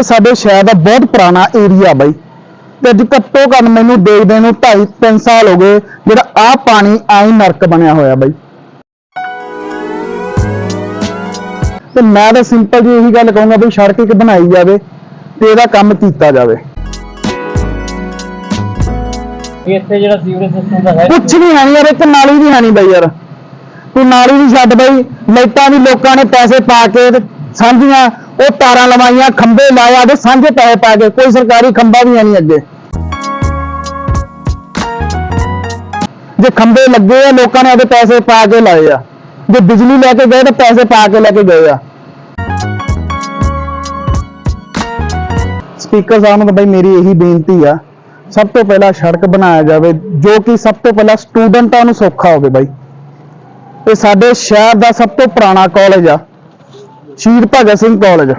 ਇਹ ਸਾਡੇ ਸ਼ਹਿਰ ਦਾ ਬਹੁਤ ਪੁਰਾਣਾ ਏਰੀਆ ਬਾਈ। ਤੇ ਅੱਜ ਘੱਟੋ ਘੱਟ ਮੈਨੂੰ ਦੇਖਦੇ ਨੂੰ 2.5 3 ਸਾਲ ਹੋ ਗਏ ਜਿਹੜਾ ਆ ਪਾਣੀ ਆਈ ਨਰਕ ਬਣਿਆ ਹੋਇਆ ਬਾਈ। ਤੇ ਮੈਂ ਤਾਂ ਸਿੰਪਲ ਜੀ ਇਹੀ ਗੱਲ ਕਹੂੰਗਾ ਵੀ ਸੜਕ ਇੱਕ ਬਣਾਈ ਜਾਵੇ ਤੇ ਇਹਦਾ ਕੰਮ ਕੀਤਾ ਜਾਵੇ। ਇੱਥੇ ਜਿਹੜਾ ਸੀਵਰੇਜ ਸਿਸਟਮ ਦਾ ਹੈ। ਕੁਛ ਨਹੀਂ ਹੈ ਨੀ ਯਾਰ ਇੱਕ ਨਾਲੀ ਵੀ ਹੈ ਨਹੀਂ ਬਾਈ ਯਾਰ। ਤੂੰ ਨਾਲੀ ਵੀ ਛੱਡ ਬਾਈ ਲਾਈਟਾਂ ਵੀ ਲੋਕਾਂ ਨੇ ਪੈਸੇ ਪਾ ਕੇ ਤੇ ਸਾਂਝੀਆਂ ਉਹ ਤਾਰਾਂ ਲਵਾਈਆਂ, ਖੰਭੇ ਲਾਇਆ ਤੇ ਸਾਂਝੇ ਪੈਸੇ ਪਾ ਕੇ। ਕੋਈ ਸਰਕਾਰੀ ਖੰਭਾ ਵੀ ਹੈ ਨਹੀਂ ਅੱਗੇ। ਜੇ ਖੰਭੇ ਲੱਗੇ ਆ, ਲੋਕਾਂ ਨੇ ਆਪਦੇ ਪੈਸੇ ਪਾ ਕੇ ਲਾਏ ਆ। ਜੇ ਬਿਜਲੀ ਲੈ ਕੇ ਗਏ ਤਾਂ ਪੈਸੇ ਪਾ ਕੇ ਲੈ ਕੇ ਗਏ ਆ। ਸਪੀਕਰ ਸਾਹਿਬ ਨੂੰ ਤਾਂ ਬਈ ਮੇਰੀ ਇਹੀ ਬੇਨਤੀ ਆ, ਸਭ ਤੋਂ ਪਹਿਲਾਂ ਸੜਕ ਬਣਾਇਆ ਜਾਵੇ, ਜੋ ਕਿ ਸਭ ਤੋਂ ਪਹਿਲਾਂ ਸਟੂਡੈਂਟਾਂ ਨੂੰ ਸੌਖਾ ਹੋਵੇ ਬਾਈ। ਇਹ ਸਾਡੇ ਸ਼ਹਿਰ ਦਾ ਸਭ ਤੋਂ ਪੁਰਾਣਾ ਕਾਲਜ ਆ। ਸ਼ਹੀਦ ਭਗਤ ਸਿੰਘ ਕਾਲਜ